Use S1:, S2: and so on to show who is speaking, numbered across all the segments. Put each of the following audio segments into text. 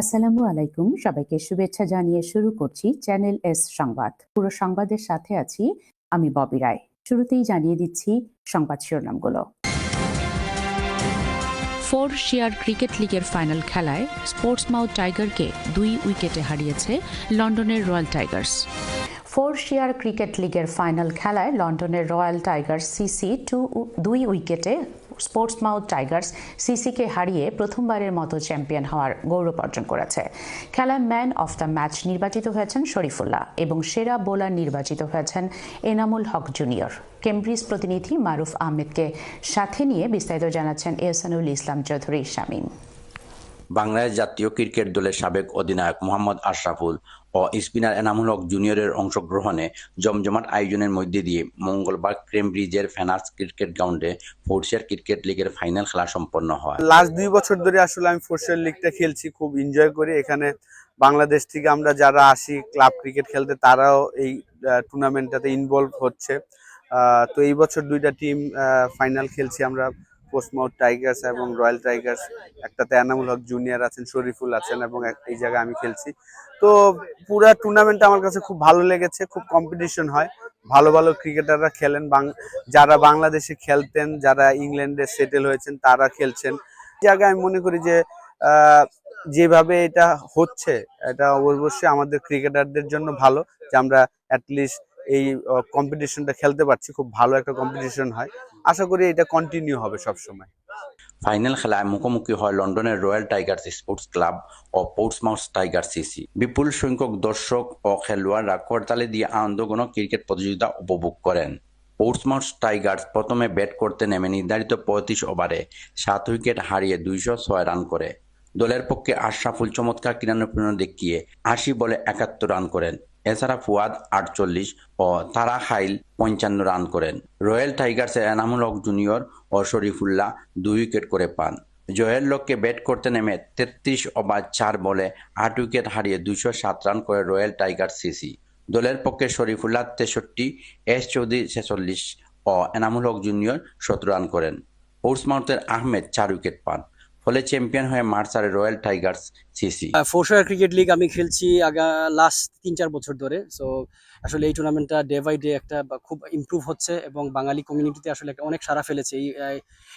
S1: আসসালামু আলাইকুম সবাইকে শুভেচ্ছা জানিয়ে শুরু করছি চ্যানেল এস সংবাদ পুরো সংবাদের সাথে আছি আমি ববি রায় শুরুতেই জানিয়ে দিচ্ছি সংবাদ শিরোনামগুলো
S2: ফোর শিয়ার ক্রিকেট লিগের ফাইনাল খেলায় স্পোর্টস মাউথ টাইগারকে দুই উইকেটে হারিয়েছে লন্ডনের royal tigers
S1: four shire cricket লিগের ফাইনাল খেলায় লন্ডনের রয়্যাল টাইগার্স সিসি টু দুই উইকেটে স্পোর্টস মাউথ টাইগার্স সিসিকে হারিয়ে প্রথমবারের মতো চ্যাম্পিয়ন হওয়ার গৌরব অর্জন করেছে খেলায় ম্যান অফ দ্য ম্যাচ নির্বাচিত হয়েছেন শরীফুল্লাহ এবং সেরা বোলার নির্বাচিত হয়েছেন এনামুল হক জুনিয়র কেমব্রিজ প্রতিনিধি মারুফ আহমেদকে সাথে নিয়ে বিস্তারিত জানাচ্ছেন এহসানুল ইসলাম চৌধুরী শামীম
S3: বাংলাদেশ জাতীয় ক্রিকেট দলের সাবেক অধিনায়ক মোহাম্মদ আশরাফুল ও স্পিনার এনামুলক জুনিয়রের অংশগ্রহণে জমজমাট আয়োজনের মধ্যে দিয়ে মঙ্গলবার ক্রেমব্রিজের ফেনার্স ক্রিকেট গ্রাউন্ডে ফোর্সিয়ার ক্রিকেট লিগের ফাইনাল খেলা সম্পন্ন হয়
S4: লাস্ট দুই বছর ধরে আসলে আমি ফোর্সিয়ার লিগটা খেলছি খুব এনজয় করি এখানে বাংলাদেশ থেকে আমরা যারা আসি ক্লাব ক্রিকেট খেলতে তারাও এই টুর্নামেন্টটাতে ইনভলভ হচ্ছে তো এই বছর দুইটা টিম ফাইনাল খেলছি আমরা পোস্টমাউট টাইগার্স এবং রয়্যাল টাইগার্স একটাতে এনামুল হক জুনিয়র আছেন শরীফুল আছেন এবং এই জায়গায় আমি খেলছি তো পুরো টুর্নামেন্টটা আমার কাছে খুব ভালো লেগেছে খুব কম্পিটিশন হয় ভালো ভালো ক্রিকেটাররা খেলেন যারা বাংলাদেশে খেলতেন যারা ইংল্যান্ডে সেটেল হয়েছেন তারা খেলছেন জায়গায় আমি মনে করি যে যেভাবে এটা হচ্ছে এটা অবশ্যই আমাদের ক্রিকেটারদের জন্য ভালো যে আমরা অ্যাটলিস্ট এই কম্পিটিশনটা খেলতে পারছি খুব ভালো একটা কম্পিটিশন হয় আশা করি এটা কন্টিনিউ হবে সব সময়
S3: ফাইনাল খেলায় মুখোমুখি হয় লন্ডনের রয়্যাল টাইগার্স স্পোর্টস ক্লাব ও মাউস টাইগার সিসি বিপুল সংখ্যক দর্শক ও খেলোয়াড়রা করতালি দিয়ে আনন্দঘনক ক্রিকেট প্রতিযোগিতা উপভোগ করেন পোর্টসমাউথ টাইগার্স প্রথমে ব্যাট করতে নেমে নির্ধারিত পঁয়ত্রিশ ওভারে সাত উইকেট হারিয়ে দুইশো ছয় রান করে দলের পক্ষে আশরাফুল চমৎকার ক্রীড়ানুপ্রেরণা দেখিয়ে আশি বলে একাত্তর রান করেন এছাড়া ফুয়াদ আটচল্লিশ ও তারা হাইল পঞ্চান্ন রান করেন রয়্যাল টাইগার্সের এনামুল হক জুনিয়র ও শরীফুল্লাহ দুই উইকেট করে পান জয়ের লক্ষ্যে ব্যাট করতে নেমে তেত্রিশ ওভার চার বলে আট উইকেট হারিয়ে দুশো সাত রান করে রয়্যাল টাইগার সিসি দলের পক্ষে শরীফুল্লাহ তেষট্টি এস চৌধুরী ছেচল্লিশ ও এনামুল হক জুনিয়র সতেরো রান করেন পোর্টসমাউথের আহমেদ চার উইকেট পান ফলে চ্যাম্পিয়ন হয়ে মার্চ আর royal tigers CC
S5: fourshire cricket league আমি খেলছি আগা লাস্ট তিন চার বছর ধরে সো আসলে এই টুর্নামেন্টটা ডে বাই ডে একটা খুব ইম্প্রুভ হচ্ছে এবং বাঙালি কমিউনিটিতে আসলে একটা অনেক সারা ফেলেছে এই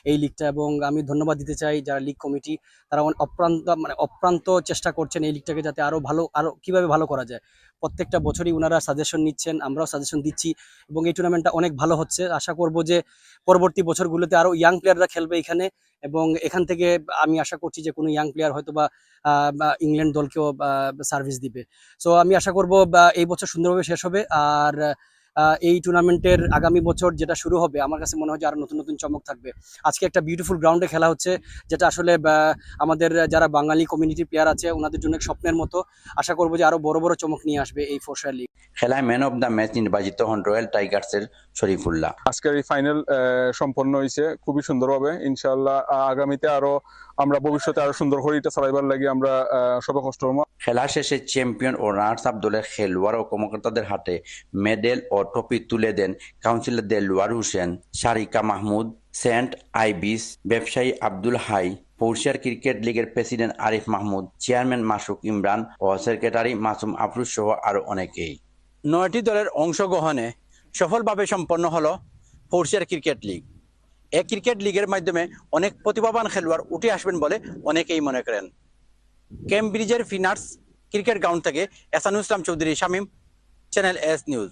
S5: এই লিগটা এবং আমি ধন্যবাদ দিতে চাই যারা লিগ কমিটি তারা অপ্রান্ত মানে অপ্রান্ত চেষ্টা করছেন এই লিগটাকে যাতে আরও ভালো আরও কীভাবে ভালো করা যায় প্রত্যেকটা বছরই ওনারা সাজেশন নিচ্ছেন আমরাও সাজেশন দিচ্ছি এবং এই টুর্নামেন্টটা অনেক ভালো হচ্ছে আশা করব যে পরবর্তী বছরগুলোতে আরও ইয়াং প্লেয়াররা খেলবে এখানে এবং এখান থেকে আমি আশা করছি যে কোনো ইয়াং প্লেয়ার হয়তো বা ইংল্যান্ড দলকেও সার্ভিস দিবে সো আমি আশা করব এই বছর সুন্দরভাবে শেষ হবে আর এই টুর্নামেন্টের আগামী বছর যেটা শুরু হবে আমার কাছে মনে হয় যে আরও নতুন নতুন চমক থাকবে আজকে একটা বিউটিফুল গ্রাউন্ডে খেলা হচ্ছে যেটা আসলে আমাদের যারা বাঙালি কমিউনিটি প্লেয়ার আছে ওনাদের জন্য স্বপ্নের মতো আশা করবো যে আরও বড় বড় চমক নিয়ে আসবে এই ফোর্সার লিগ
S3: খেলায় ম্যান অব দ্য ম্যাচ নির্বাচিত হন রয়্যাল টাইগার্সের শরীফুল্লাহ
S6: আজকের এই ফাইনাল সম্পন্ন হয়েছে খুবই সুন্দরভাবে ইনশাল্লাহ আগামীতে আরো আমরা ভবিষ্যতে আরো সুন্দর করে এটা চালাইবার লাগে আমরা সবে কষ্ট
S3: খেলা শেষে চ্যাম্পিয়ন ও রানার্স আপ দলের খেলোয়াড় ও কর্মকর্তাদের হাতে মেডেল ও ট্রফি তুলে দেন councillor Delwar Hossain Sarika Mahmud St Ives ব্যবসায়ী আব্দুল হাই পৌরসিয়ার ক্রিকেট লীগের প্রেসিডেন্ট আরিফ মাহমুদ চেয়ারম্যান মাসুক ইমরান ও সেক্রেটারি মাসুম আফরুজ সহ আরও অনেকেই
S7: নয়টি দলের অংশগ্রহণে সফলভাবে সম্পন্ন হল পৌরসিয়ার ক্রিকেট লীগ এ ক্রিকেট লীগের মাধ্যমে অনেক প্রতিভাবান খেলোয়াড় উঠে আসবেন বলে অনেকেই মনে করেন কেমব্রিজের ফিনার্স ক্রিকেট গ্রাউন্ড থেকে এসানু Islam Chowdhury Shamim channel S news